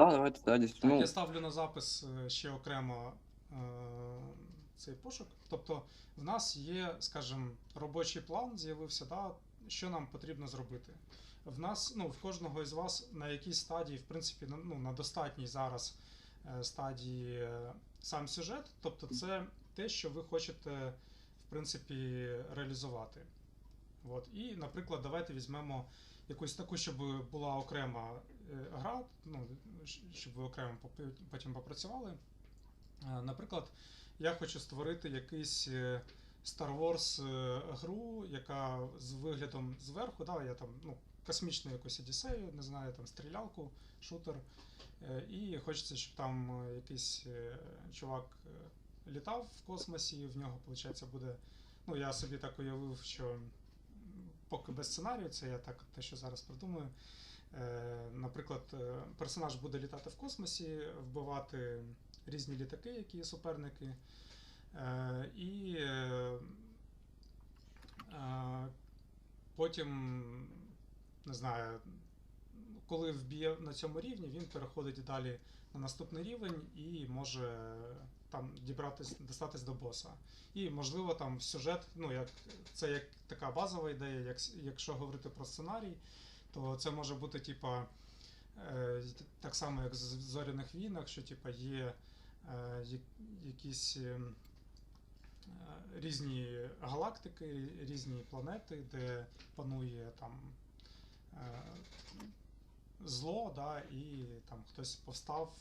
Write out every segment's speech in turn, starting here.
Да, давайте, да. Так, Ну, я ставлю на запис е, ще окремо е, цей пошук. Тобто, в нас є, скажімо, робочий план з'явився, да, що нам потрібно зробити. В нас, ну, в кожного із вас на якійсь стадії, в принципі, на, ну, на достатній зараз е, стадії е, сам сюжет. Тобто, це те, що ви хочете, в принципі, реалізувати. От. І, наприклад, давайте візьмемо якусь таку, щоб була окрема гра, ну, щоб ви окремо потім попрацювали. Е, Наприклад, я хочу створити якийсь е, Star Wars е, гру, яка з виглядом зверху, да, я там, ну, космічну якусь Одіссею, не знаю, там стрілялку, шутер. І хочеться, щоб там якийсь чувак літав в космосі, в нього, виходить, буде. Ну, я собі так уявив, що поки без сценарію, це я так те, що зараз придумаю. Е, Наприклад, е, персонаж буде літати в космосі, вбивати різні літаки, які є суперники. Е, І потім, не знаю, коли вб'є на цьому рівні, він переходить далі на наступний рівень і може там дібратись, достатись до боса. І можливо там сюжет, ну як це як така базова ідея, як, якщо говорити про сценарій, то це може бути типа е, так само, як в зоряних війнах, що типа є е, якісь е, різні галактики, різні планети, де панує там зло, да, і там хтось повстав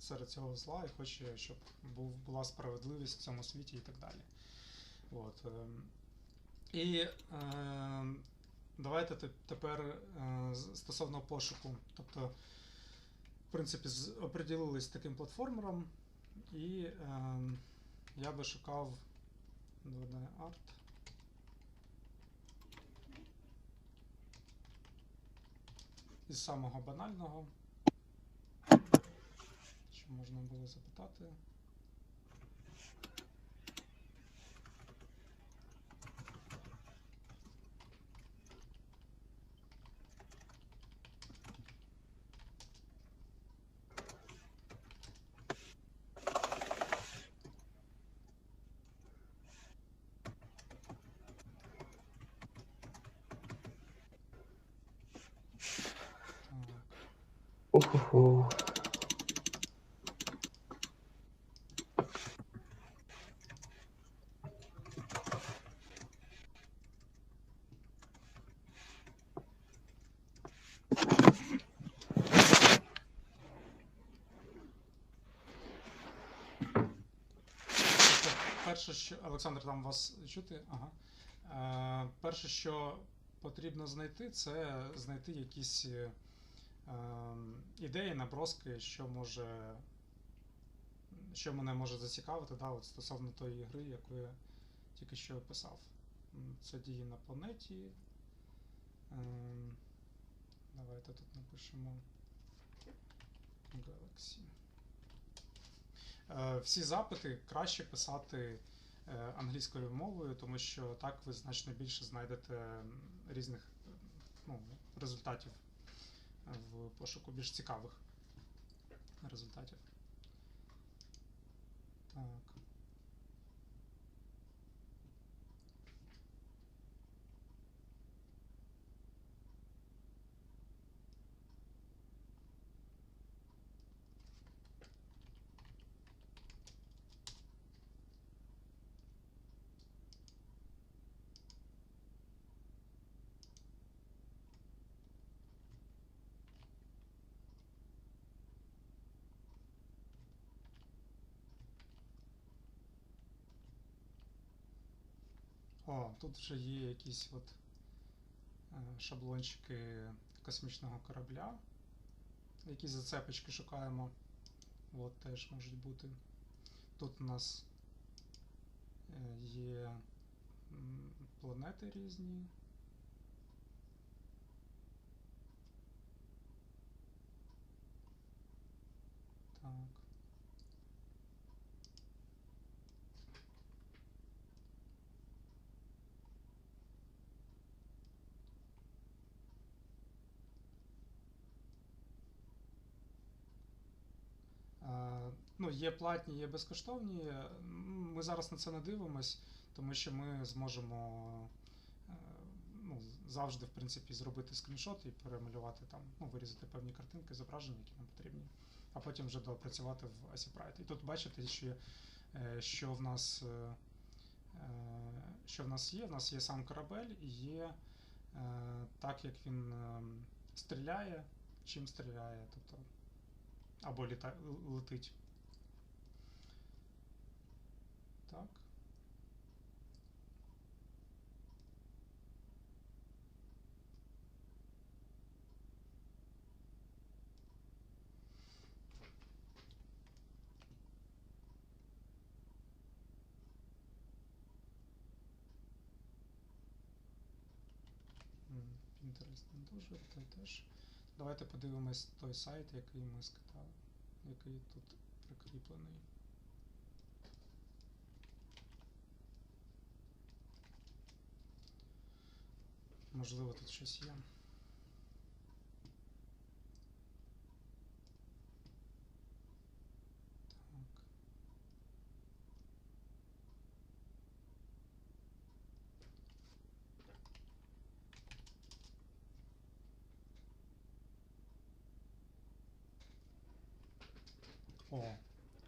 серед цього зла і хоче, щоб був, була справедливість в цьому світі і так далі. От, ем. і е, давайте тепер е, стосовно пошуку. Тобто, в принципі, оприділились таким платформером, і е, я би шукав 2D арт. Із самого банального. Що можна було запитати? Тобто, перше, що Олександр, там вас чути? Ага. Е, перше, що потрібно знайти, це знайти якісь е, ідеї, наброски, що може. Що мене може зацікавити, да, от стосовно тої гри, яку я тільки що описав. Це дії на планеті. Ем, Давайте тут напишемо Galaxy. Е, Всі запити краще писати е, англійською мовою, тому що так ви значно більше знайдете різних ну, результатів в пошуку більш цікавих результатів. Так. О, тут вже є якісь от е, шаблончики космічного корабля. Якісь зацепочки шукаємо. От теж можуть бути. Тут у нас е, є планети різні. Так. Ну, є платні, є безкоштовні. Ми зараз на це не дивимось, тому що ми зможемо е, ну, завжди, в принципі, зробити скріншот і перемалювати там, ну, вирізати певні картинки, зображення, які нам потрібні, а потім вже допрацювати в ASIPRite. І тут бачите, що, е, що в нас. е, Що в нас є? В нас є сам корабель і є так, як він стріляє, чим стріляє, тобто або літа, летить. Так. М, не дуже, той теж. Давайте подивимось той сайт, який ми скатали, який тут прикріплений. Можливо, тут щось є. Так. О,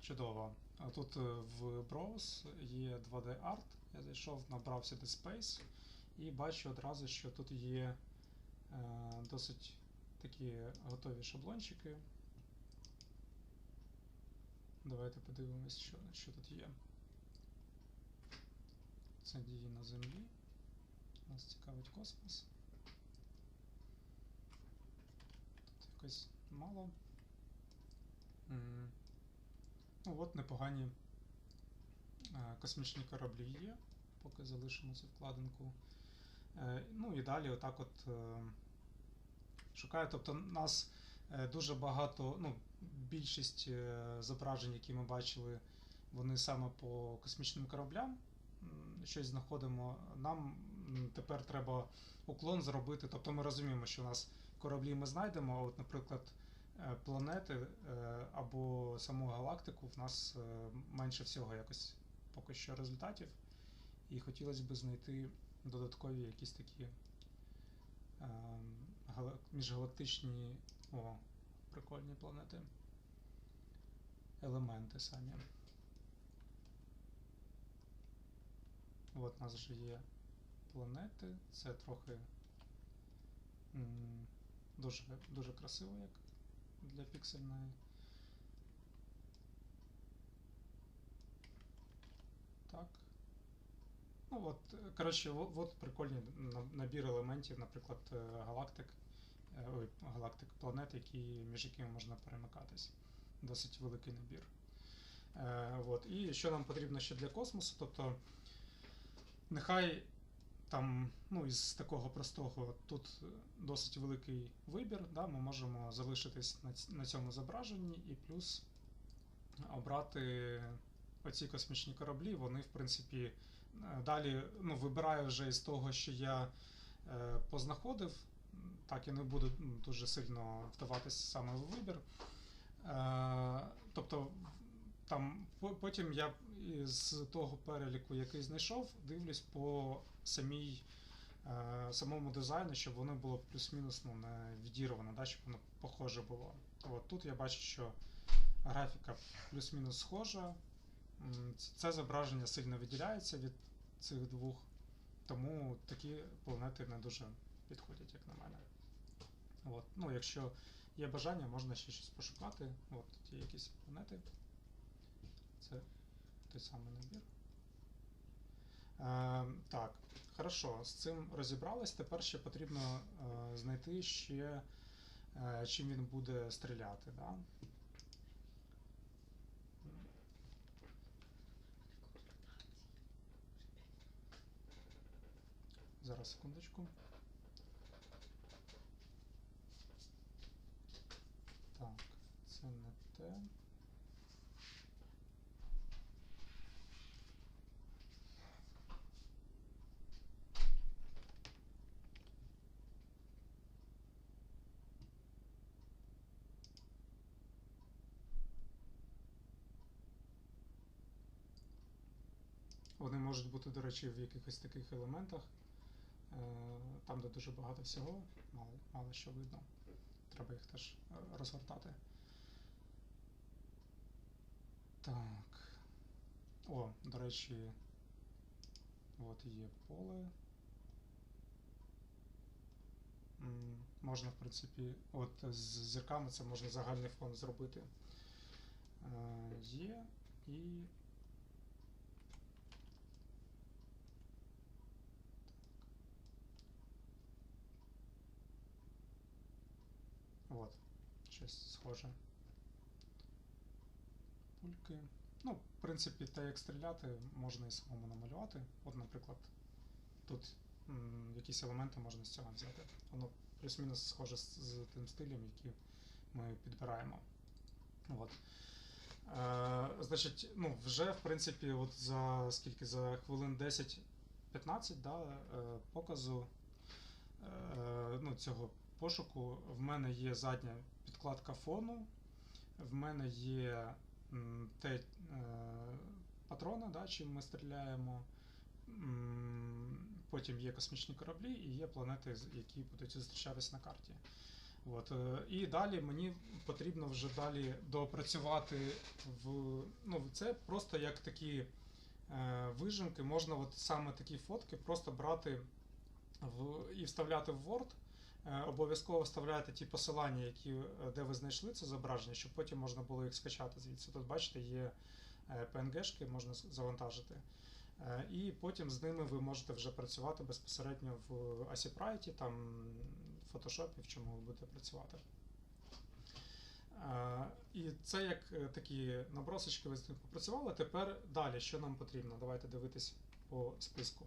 чудово. А тут е, в Browse є 2D Art. Я зайшов, набрав сюди Space і бачу одразу, що тут є е, досить такі готові шаблончики. Давайте подивимось, що, що тут є. Це дії на землі. Нас цікавить космос. Тут якось мало. Ну от непогані е, космічні кораблі є, поки залишимо цю вкладинку. Е, Ну і далі отак от е, шукаю. Тобто нас е, дуже багато, ну, більшість зображень, які ми бачили, вони саме по космічним кораблям щось знаходимо. Нам тепер треба уклон зробити. Тобто ми розуміємо, що у нас кораблі ми знайдемо, а от, наприклад, планети або саму галактику в нас менше всього якось поки що результатів. І хотілося б знайти додаткові якісь такі гала- міжгалактичні о, прикольні планети. Елементи самі. От у нас вже є планети. Це трохи дуже, дуже красиво, як для піксельної. Так. Ну от, коротше, от, от прикольний набір елементів, наприклад, галактик, е, ой, галактик планет, які, між якими можна перемикатись. Досить великий набір. Е, от. І що нам потрібно ще для космосу? Тобто, нехай там, ну, із такого простого, тут досить великий вибір, да, ми можемо залишитись на, на цьому зображенні і плюс обрати оці космічні кораблі, вони, в принципі, далі ну, вибираю вже із того, що я е, познаходив. Так, я не буду дуже сильно вдаватися саме в вибір. Е, тобто, там потім я з того переліку, який знайшов, дивлюсь по самій, е, самому дизайну, щоб воно було плюс-мінус ну, не відірвано, да, щоб воно похоже було. От тут я бачу, що графіка плюс-мінус схожа. Це зображення сильно виділяється від цих двох, тому такі планети не дуже підходять, як на мене. От. Ну, якщо є бажання, можна ще щось пошукати. От тут є якісь планети. Це той самий набір. Е, так, хорошо, з цим розібрались. Тепер ще потрібно е, знайти ще, е, чим він буде стріляти. Да? Зараз секундочку. Так, це не те. Вони можуть бути, до речі, в якихось таких елементах там, де дуже багато всього, мало, мало що видно. Треба їх теж е, розгортати. Так. О, до речі, от є поле. Можна, в принципі, от з зірками це можна загальний фон зробити. Е, Є і. От, щось схоже. Пульки. Ну, в принципі, те, як стріляти, можна і самому намалювати. От, наприклад, тут м, якісь елементи можна з цього взяти. Воно плюс-мінус схоже з, з тим стилем, який ми підбираємо. От. Е, значить, ну, вже, в принципі, от за скільки за хвилин 10-15 да, е, показу е, ну, цього пошуку в мене є задня підкладка фону, в мене є те, е, патрони, да, чим ми стріляємо. Потім є космічні кораблі і є планети, які будуть зустрічатись на карті. От, е, і далі мені потрібно вже далі доопрацювати в. Ну, це просто як такі е, вижимки. Можна от саме такі фотки просто брати в, і вставляти в Word. Е, обов'язково вставляйте ті посилання, які, е, де ви знайшли це зображення, щоб потім можна було їх скачати звідси. Тут, бачите, є е, PNG-шки, можна завантажити. Е, І потім з ними ви можете вже працювати безпосередньо в ASIPRite, там в Photoshop, в чому ви будете працювати. Е, І це як е, такі набросочки, ви з ним попрацювали. Тепер далі, що нам потрібно? Давайте дивитись по списку.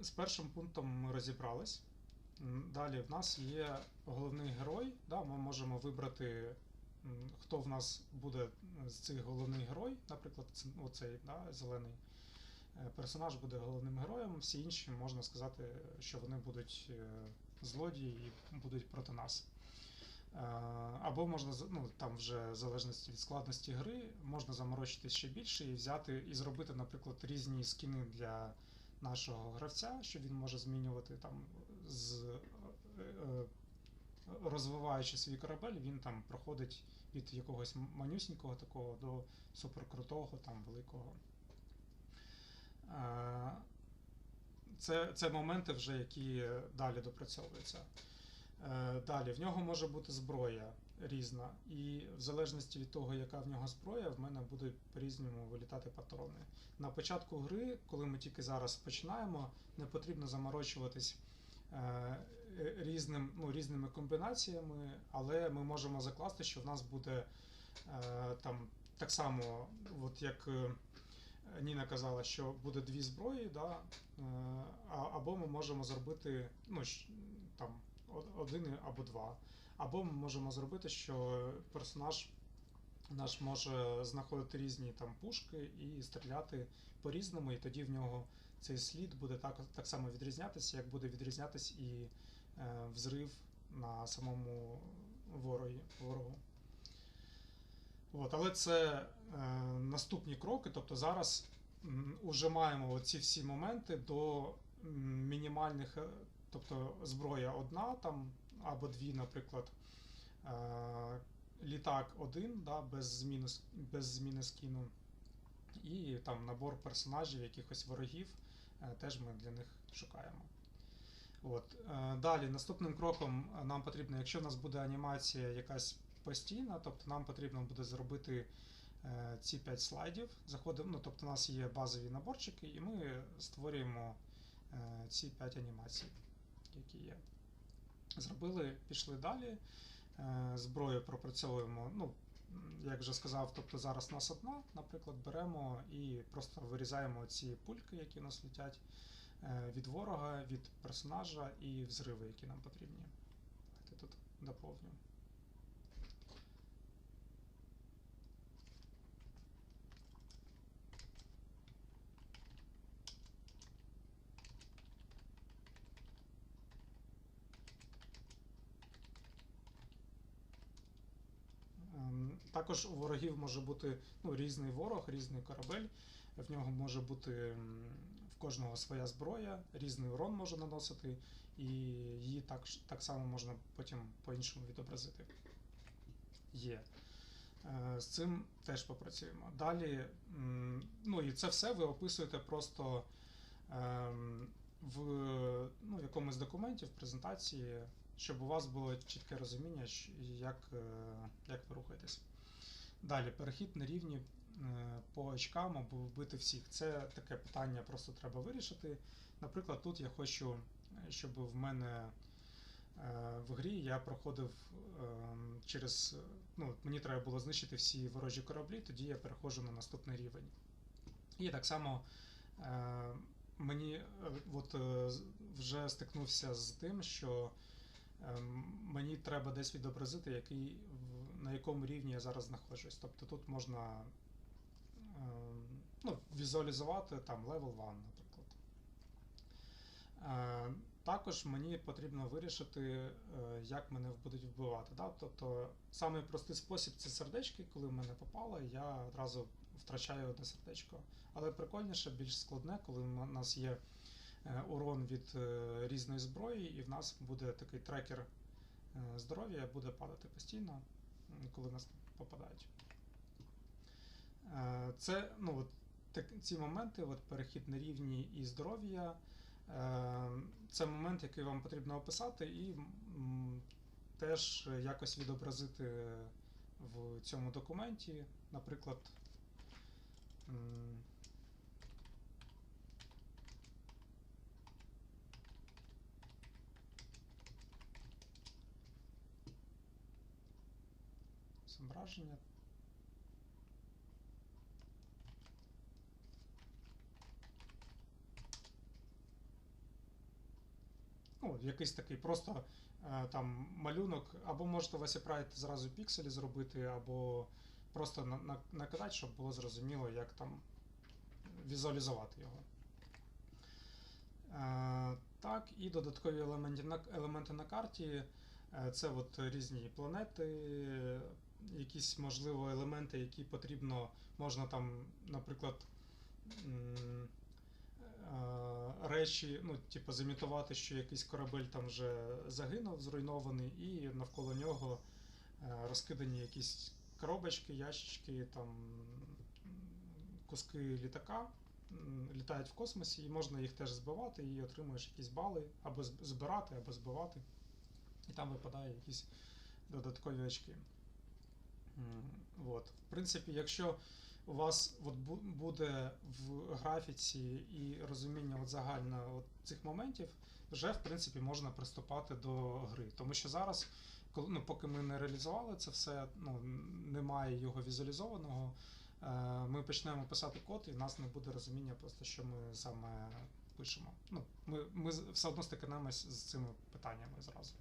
Е, З першим пунктом ми розібрались. Далі в нас є головний герой. Да, ми можемо вибрати, хто в нас буде з цих головний герой. Наприклад, оцей да, зелений е, персонаж буде головним героєм. Всі інші можна сказати, що вони будуть е, злодії і будуть проти нас. Е, Або можна ну, там вже в залежності від складності гри, можна заморочитись ще більше і взяти і зробити, наприклад, різні скіни для нашого гравця, що він може змінювати там з е, е, розвиваючи свій корабель, він там проходить від якогось манюсінького такого до суперкрутого, там великого. Е, Це, це моменти вже, які далі допрацьовуються. Далі, в нього може бути зброя різна, і в залежності від того, яка в нього зброя, в мене будуть по-різному вилітати патрони. На початку гри, коли ми тільки зараз починаємо, не потрібно заморочуватись е, е, різним, ну, різними комбінаціями, але ми можемо закласти, що в нас буде е, там так само, от як Ніна казала, що буде дві зброї, да, або ми можемо зробити ну, там, один або два. Або ми можемо зробити, що персонаж наш може знаходити різні там пушки і стріляти по-різному, і тоді в нього цей слід буде так, так само відрізнятися, як буде відрізнятись і е, взрив на самому ворогі, ворогу. От, але це е, наступні кроки. Тобто зараз м, уже маємо ці всі моменти до мінімальних, е, тобто зброя одна там або дві, наприклад. Е, літак один, да, без, зміни, без зміни скіну. І там набор персонажів, якихось ворогів, е, теж ми для них шукаємо. От. е, Далі, наступним кроком нам потрібно, якщо в нас буде анімація якась постійна, тобто нам потрібно буде зробити ці 5 слайдів. Заходимо, ну, тобто у нас є базові наборчики, і ми створюємо ці 5 анімацій, які є. Зробили, пішли далі. Е, Зброю пропрацьовуємо. Ну, як вже сказав, тобто зараз нас одна, наприклад, беремо і просто вирізаємо ці пульки, які у нас летять е, від ворога, від персонажа і взриви, які нам потрібні. Давайте тут доповню. Ем, Так, Також у ворогів може бути ну, різний ворог, різний корабель. В нього може бути в кожного своя зброя, різний урон може наносити, і її так, так само можна потім по-іншому відобразити. Є. Е, З цим теж попрацюємо. Далі, ну і це все ви описуєте просто ем, в, ну, якомусь документі, в презентації, щоб у вас було чітке розуміння, як, е, як ви рухаєтесь. Далі, перехід на рівні е, по очкам або вбити всіх. Це таке питання просто треба вирішити. Наприклад, тут я хочу, е, щоб в мене е, в грі я проходив ем, через. Ну, мені треба було знищити всі ворожі кораблі, тоді я переходжу на наступний рівень. І так само е, мені е, от, е, вже стикнувся з тим, що ем, мені треба десь відобразити, який, на якому рівні я зараз знаходжусь. Тобто тут можна ем, ну, візуалізувати там level 1, наприклад. Е, Також мені потрібно вирішити, е, як мене будуть вбивати. Да? Тобто, самий простий спосіб це сердечки, коли в мене попало, я одразу втрачаю одне сердечко. Але прикольніше, більш складне, коли у нас є е, урон від е, різної зброї, і в нас буде такий трекер е, здоров'я, буде падати постійно, коли нас попадають. Е, Це ну, от, так, ці моменти, от, перехід на рівні і здоров'я. Е, Це момент, який вам потрібно описати, і теж якось відобразити в цьому документі. Наприклад, зображення. Ну, якийсь такий просто е, там малюнок, або можете в Pride зразу пікселі зробити, або просто на, на, накидати, щоб було зрозуміло, як там візуалізувати його. Е, так, і додаткові елементи на, елементи на карті. Е, Це от різні планети, якісь, можливо, елементи, які потрібно, можна там, наприклад, е, речі, ну, типу, замітувати, що якийсь корабель там вже загинув, зруйнований, і навколо нього е, розкидані якісь коробочки, ящички, там куски літака літають в космосі, і можна їх теж збивати, і отримуєш якісь бали, або збирати, або збивати. І там випадає якісь додаткові очки. М, Вот. В принципі, якщо у вас от буде в графіці і розуміння от загально от цих моментів, вже в принципі можна приступати до гри. Тому що зараз, коли, ну, поки ми не реалізували це все, ну, немає його візуалізованого, е, ми почнемо писати код, і в нас не буде розуміння просто, що ми саме пишемо. Ну, ми, ми все одно стикнемось з цими питаннями зразу.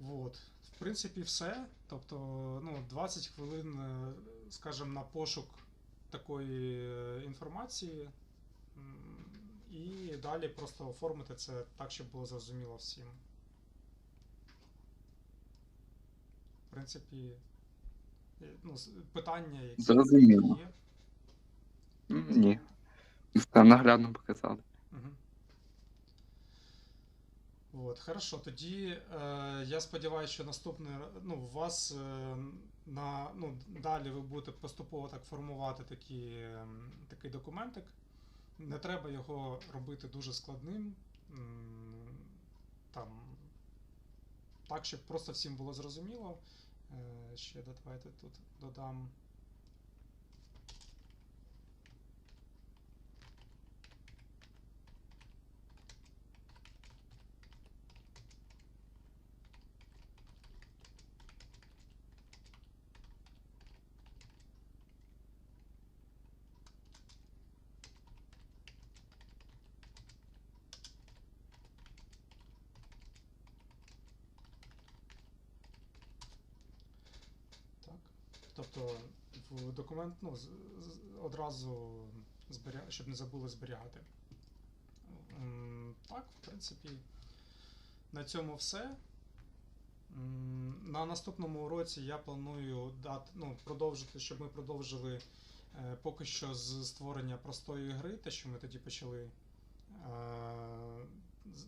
Вот. В принципі, все. Тобто, ну, 20 хвилин, е, скажімо, на пошук такої е, інформації. І далі просто оформити це так, щоб було зрозуміло всім. В принципі, е, ну, питання, які Зрозуміло. є. Ні. Все наглядно показали. Угу. От, хорошо. Тоді е, я сподіваюся, що наступний ну, у вас е, на, ну, далі ви будете поступово так формувати такі, ем, такий документик. Не треба його робити дуже складним. Там, так, щоб просто всім було зрозуміло. Е, ще давайте тут додам. Так. Тобто в документ ну, одразу зберя... щоб не забули зберігати. Так, в принципі, на цьому все. На наступному уроці я планую дати, ну, продовжити, щоб ми продовжили е, поки що з створення простої гри, те, що ми тоді почали. Е,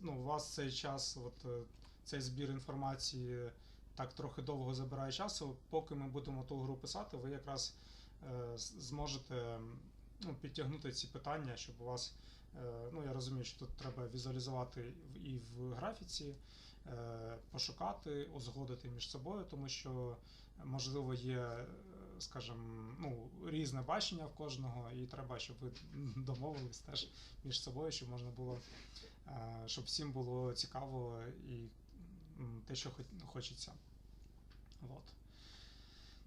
ну, у вас цей час, от, е, цей збір інформації так трохи довго забирає часу. Поки ми будемо ту гру писати, ви якраз е, зможете ну, підтягнути ці питання, щоб у вас. е, Ну, я розумію, що тут треба візуалізувати і в графіці, е, пошукати, узгодити між собою, тому що можливо є, скажімо, ну, різне бачення в кожного, і треба, щоб ви домовились теж між собою, щоб можна було, щоб всім було цікаво і те, що хочеться. От.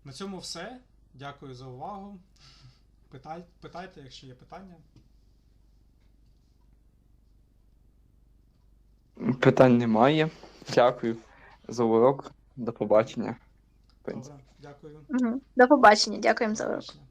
На цьому все. Дякую за увагу. Питай, питайте, якщо є питання. Питань немає. Дякую за урок. До побачення. Добре, дякую. Мгм. До побачення, дякуємо за До урок. побачення.